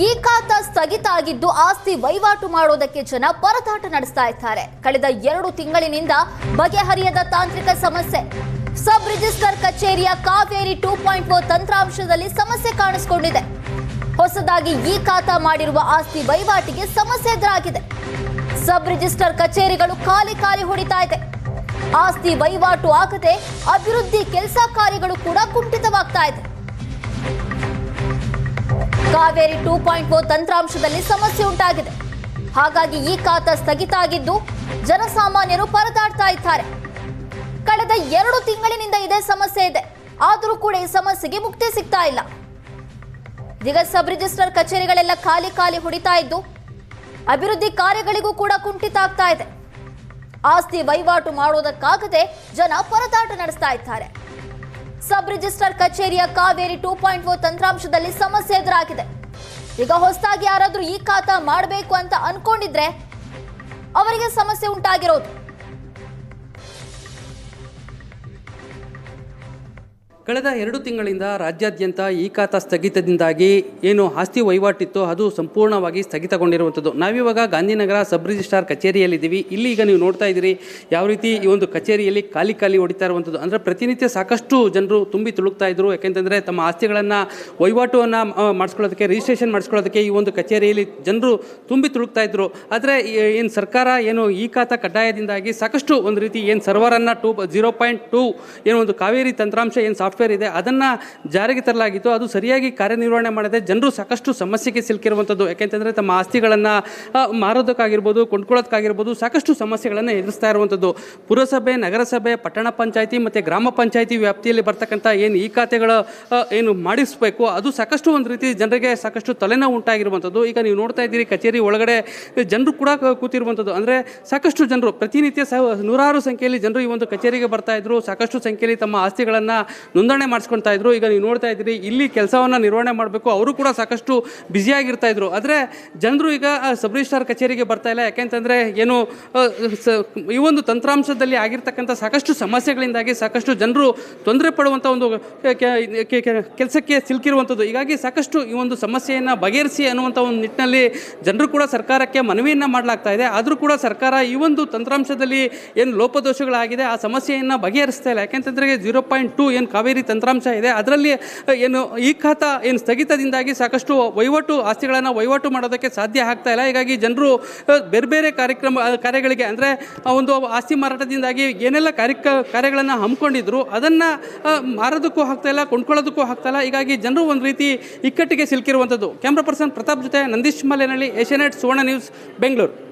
ಈ ಖಾತ ಸ್ಥಗಿತ ಆಗಿದ್ದು ಆಸ್ತಿ ವಹಿವಾಟು ಮಾಡೋದಕ್ಕೆ ಜನ ಪರದಾಟ ನಡೆಸ್ತಾ ಇದ್ದಾರೆ. ಕಳೆದ ಎರಡು ತಿಂಗಳಿನಿಂದ ಬಗೆಹರಿಯದ ತಾಂತ್ರಿಕ ಸಮಸ್ಯೆ. ಸಬ್ ರಿಜಿಸ್ಟರ್ ಕಚೇರಿಯ ಕಾವೇರಿ ಟೂ ಪಾಯಿಂಟ್ ಫೋರ್ ತಂತ್ರಾಂಶದಲ್ಲಿ ಸಮಸ್ಯೆ ಕಾಣಿಸಿಕೊಂಡಿದೆ. ಹೊಸದಾಗಿ ಈ ಖಾತ ಮಾಡಿರುವ ಆಸ್ತಿ ವಹಿವಾಟಿಗೆ ಸಮಸ್ಯೆ ಎದುರಾಗಿದೆ. ಸಬ್ ರಿಜಿಸ್ಟರ್ ಕಚೇರಿಗಳು ಖಾಲಿ ಖಾಲಿ ಹೊಡಿತಾ ಇದೆ. ಆಸ್ತಿ ವಹಿವಾಟು ಆಗದೆ ಅಭಿವೃದ್ಧಿ ಕೆಲಸ ಕಾರ್ಯಗಳು ಕೂಡ ಕುಂಠಿತವಾಗ್ತಾ ಇದೆ. ಕಾವೇರಿ ಟೂ ಪಾಯಿಂಟ್ ಓ ತಂತ್ರಾಂಶದಲ್ಲಿ ಸಮಸ್ಯೆ ಉಂಟಾಗಿದೆ. ಹಾಗಾಗಿ ಈ ಖಾತ ಸ್ಥಗಿತ ಆಗಿದ್ದು ಜನಸಾಮಾನ್ಯರು ಪರದಾಡ್ತಾ ಇದ್ದಾರೆ. ಕಳೆದ ಎರಡು ತಿಂಗಳಿನಿಂದ ಇದೇ ಸಮಸ್ಯೆ ಇದೆ. ಆದರೂ ಕೂಡ ಈ ಸಮಸ್ಯೆಗೆ ಮುಕ್ತಿ ಸಿಗ್ತಾ ಇಲ್ಲ. ಇದೀಗ ಸಬ್ ರಿಜಿಸ್ಟರ್ ಕಚೇರಿಗಳೆಲ್ಲ ಖಾಲಿ ಖಾಲಿ ಹೊಡಿತಾ ಇದ್ದು ಅಭಿವೃದ್ಧಿ ಕಾರ್ಯಗಳಿಗೂ ಕೂಡ ಕುಂಠಿತ ಆಗ್ತಾ ಇದೆ. ಆಸ್ತಿ ವಹಿವಾಟು ಮಾಡೋದಕ್ಕಾಗದೆ ಜನ ಪರದಾಟ ನಡೆಸ್ತಾ ಇದ್ದಾರೆ. ಸಬ್ ರಿಜಿಸ್ಟರ್ ಕಚೇರಿಯ ಕಾವೇರಿ ಟೂ ಪಾಯಿಂಟ್ ಓ ತಂತ್ರಾಂಶದಲ್ಲಿ ಸಮಸ್ಯೆ ಎದುರಾಗಿದೆ. ಈಗ ಹೊಸದಾಗಿ ಯಾರಾದರೂ ಈ ಖಾತಾ ಮಾಡಬೇಕು ಅಂತ ಅನ್ಕೊಂಡಿದ್ರೆ ಅವರಿಗೆ ಸಮಸ್ಯೆ ಉಂಟಾಗಿರೋದು. ಕಳೆದ ಎರಡು ತಿಂಗಳಿಂದ ರಾಜ್ಯಾದ್ಯಂತ ಈ ಖಾತಾ ಸ್ಥಗಿತದಿಂದಾಗಿ ಏನು ಆಸ್ತಿ ವಹಿವಾಟಿತ್ತು ಅದು ಸಂಪೂರ್ಣವಾಗಿ ಸ್ಥಗಿತಗೊಂಡಿರುವಂಥದ್ದು. ನಾವಿವಾಗ ಗಾಂಧಿನಗರ ಸಬ್ ರಿಜಿಸ್ಟ್ರಾರ್ ಕಚೇರಿಯಲ್ಲಿದ್ದೀವಿ. ಇಲ್ಲಿ ಈಗ ನೀವು ನೋಡ್ತಾ ಇದ್ದೀರಿ ಯಾವ ರೀತಿ ಈ ಒಂದು ಕಚೇರಿಯಲ್ಲಿ ಖಾಲಿ ಖಾಲಿ ಹೊಡಿತಾ ಇರುವಂಥದ್ದು. ಅಂದರೆ ಪ್ರತಿನಿತ್ಯ ಸಾಕಷ್ಟು ಜನರು ತುಂಬಿ ತುಳುಕ್ತಾ ಇದ್ರು. ಯಾಕೆಂತಂದರೆ ತಮ್ಮ ಆಸ್ತಿಗಳನ್ನು ವಹಿವಾಟುವನ್ನು ಮಾಡಿಸ್ಕೊಳ್ಳೋದಕ್ಕೆ ರಿಜಿಸ್ಟ್ರೇಷನ್ ಮಾಡಿಸ್ಕೊಳ್ಳೋದಕ್ಕೆ ಈ ಒಂದು ಕಚೇರಿಯಲ್ಲಿ ಜನರು ತುಂಬಿ ತುಳುಕ್ತಾ ಇದ್ರು. ಆದರೆ ಏನು ಸರ್ಕಾರ ಏನು ಈ ಖಾತಾ ಕಡ್ಡಾಯದಿಂದಾಗಿ ಸಾಕಷ್ಟು ಒಂದು ರೀತಿ ಏನು ಸರ್ವರನ್ನು ಟೂ, ಜೀರೋ ಪಾಯಿಂಟ್ ಟೂ, ಏನು ಒಂದು ಕಾವೇರಿ ತಂತ್ರಾಂಶ ಏನು ಸಾಫ್ಟ್ವೇರ್ ಇದೆ, ಅದನ್ನು ಜಾರಿಗೆ ತರಲಾಗಿತ್ತು, ಅದು ಸರಿಯಾಗಿ ಕಾರ್ಯನಿರ್ವಹಣೆ ಮಾಡದೆ ಜನರು ಸಾಕಷ್ಟು ಸಮಸ್ಯೆಗೆ ಸಿಲುಕಿರುವಂಥದ್ದು ಯಾಕೆಂತಂದರೆ ತಮ್ಮ ಆಸ್ತಿಗಳನ್ನು ಮಾರೋದಕ್ಕಾಗಿರ್ಬೋದು, ಕೊಂಡ್ಕೊಳ್ಳೋದಕ್ಕಾಗಿರ್ಬೋದು ಸಾಕಷ್ಟು ಸಮಸ್ಯೆಗಳನ್ನು ಎದುರಿಸ್ತಾ ಇರುವಂಥದ್ದು ಪುರಸಭೆ, ನಗರಸಭೆ, ಪಟ್ಟಣ ಪಂಚಾಯಿತಿ ಮತ್ತು ಗ್ರಾಮ ಪಂಚಾಯಿತಿ ವ್ಯಾಪ್ತಿಯಲ್ಲಿ ಬರ್ತಕ್ಕಂಥ ಏನು ಈ ಖಾತೆಗಳ ಏನು ಮಾಡಿಸಬೇಕು, ಅದು ಸಾಕಷ್ಟು ಒಂದು ರೀತಿ ಜನರಿಗೆ ಸಾಕಷ್ಟು ತಲೆನೋವು ಉಂಟಾಗಿರುವಂಥದ್ದು ಈಗ ನೀವು ನೋಡ್ತಾ ಇದ್ದೀರಿ, ಕಚೇರಿ ಒಳಗಡೆ ಜನರು ಕೂಡ ಕೂತಿರುವಂಥದ್ದು ಅಂದರೆ ಸಾಕಷ್ಟು ಜನರು, ಪ್ರತಿನಿತ್ಯ ಸ ನೂರಾರು ಸಂಖ್ಯೆಯಲ್ಲಿ ಜನರು ಈ ಒಂದು ಕಚೇರಿಗೆ ಬರ್ತಾ ಇದ್ರು. ಸಾಕಷ್ಟು ಸಂಖ್ಯೆಯಲ್ಲಿ ತಮ್ಮ ಆಸ್ತಿಗಳನ್ನು ನೋಂದಣಿ ಮಾಡಿಸ್ಕೊಳ್ತಾ ಇದ್ರು. ಈಗ ನೀವು ನೋಡ್ತಾ ಇದ್ದೀರಿ, ಇಲ್ಲಿ ಕೆಲಸವನ್ನು ನಿರ್ವಹಣೆ ಮಾಡಬೇಕು. ಅವರು ಕೂಡ ಸಾಕಷ್ಟು ಬ್ಯುಸಿಯಾಗಿರ್ತಾ ಇದ್ರು. ಆದರೆ ಜನರು ಈಗ ಸಬ್ ರಿಜಿಸ್ಟ್ರಾರ್ ಕಚೇರಿಗೆ ಬರ್ತಾ ಇಲ್ಲ. ಯಾಕೆಂತಂದರೆ ಏನು ಈ ಒಂದು ತಂತ್ರಾಂಶದಲ್ಲಿ ಆಗಿರ್ತಕ್ಕಂಥ ಸಾಕಷ್ಟು ಸಮಸ್ಯೆಗಳಿಂದಾಗಿ ಸಾಕಷ್ಟು ಜನರು ತೊಂದರೆ ಪಡುವಂಥ ಒಂದು ಕೆಲಸಕ್ಕೆ ಸಿಲುಕಿರುವಂಥದ್ದು. ಹೀಗಾಗಿ ಸಾಕಷ್ಟು ಈ ಒಂದು ಸಮಸ್ಯೆಯನ್ನು ಬಗೆಹರಿಸಿ ಅನ್ನುವಂಥ ಒಂದು ನಿಟ್ಟಿನಲ್ಲಿ ಜನರು ಕೂಡ ಸರ್ಕಾರಕ್ಕೆ ಮನವಿಯನ್ನು ಮಾಡಲಾಗ್ತಾ ಇದೆ. ಆದರೂ ಕೂಡ ಸರ್ಕಾರ ಈ ಒಂದು ತಂತ್ರಾಂಶದಲ್ಲಿ ಏನು ಲೋಪದೋಷಗಳಾಗಿದೆ, ಆ ಸಮಸ್ಯೆಯನ್ನು ಬಗೆಹರಿಸ್ತಾ ಇಲ್ಲ. ಯಾಕೆಂತಂದರೆ ಜೀರೋ ಪಾಯಿಂಟ್ ಟು ಏನು ಕಾವೇರಿ ತಂತ್ರಾಂಶ ಇದೆ. ಅದರಲ್ಲಿ ಏನು, ಈ ಖಾತ ಏನು ಸ್ಥಗಿತದಿಂದಾಗಿ ಸಾಕಷ್ಟು ವಹಿವಾಟು ಆಸ್ತಿಗಳನ್ನು ವಹಿವಾಟು ಮಾಡೋದಕ್ಕೆ ಸಾಧ್ಯ ಆಗ್ತಾ ಇಲ್ಲ. ಹೀಗಾಗಿ ಜನರು ಬೇರೆ ಬೇರೆ ಕಾರ್ಯಕ್ರಮ ಕಾರ್ಯಗಳಿಗೆ ಅಂದರೆ ಒಂದು ಆಸ್ತಿ ಮಾರಾಟದಿಂದಾಗಿ ಏನೆಲ್ಲ ಕಾರ್ಯ ಕಾರ್ಯಗಳನ್ನು ಹಮ್ಮಿಕೊಂಡಿದ್ರು, ಅದನ್ನು ಮಾರೋದಕ್ಕೂ ಆಗ್ತಾ ಇಲ್ಲ, ಕೊಂಡ್ಕೊಳ್ಳೋದಕ್ಕೂ ಇಲ್ಲ. ಹೀಗಾಗಿ ಜನರು ಒಂದು ರೀತಿ ಇಕ್ಕಟ್ಟಿಗೆ ಸಿಲುಕಿರುವಂಥದ್ದು ಕ್ಯಾಮ್ರಾ ಪರ್ಸನ್ ಪ್ರತಾಪ್ ಜೊತೆ ನಂದೀಶ್ ಮಲೆನಹಳ್ಳಿ ಏಷ್ಯಾನೆಟ್ ಸುವರ್ಣ ನ್ಯೂಸ್, ಬೆಂಗಳೂರು.